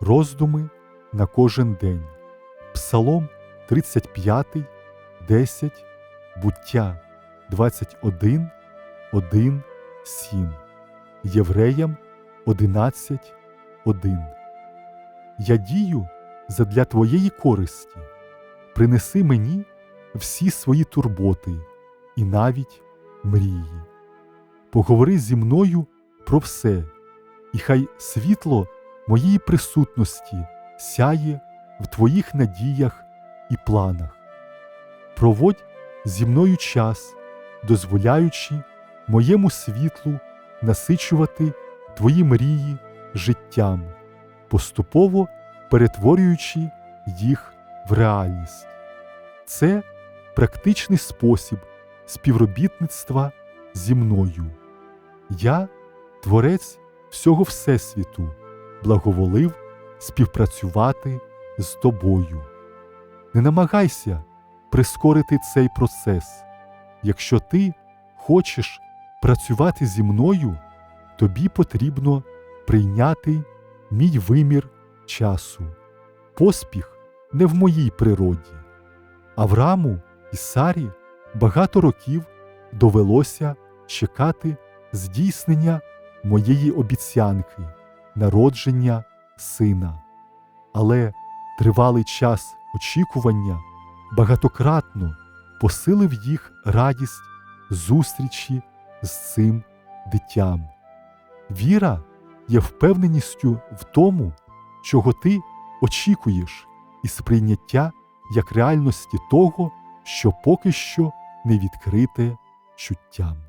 Роздуми на кожен день. Псалом 35, 10, буття 21, 1, 7. Євреям 11, 1. Я дію задля твоєї користі. Принеси мені всі свої турботи і навіть мрії. Поговори зі мною про все, і хай світло моєї присутності сяє в твоїх надіях і планах. Проводь зі мною час, дозволяючи моєму світлу насичувати твої мрії життям, поступово перетворюючи їх в реальність. Це практичний спосіб співробітництва зі мною. Я, творець всього Всесвіту, благоволив співпрацювати з тобою. Не намагайся прискорити цей процес. Якщо ти хочеш працювати зі мною, тобі потрібно прийняти мій вимір часу. Поспіх не в моїй природі. Аврааму і Сарі багато років довелося чекати здійснення моєї обіцянки, народження сина. Але тривалий час очікування багатократно посилив їх радість зустрічі з цим дитям. Віра є впевненістю в тому, чого ти очікуєш, і сприйняття як реальності того, що поки що не відкрите чуттям.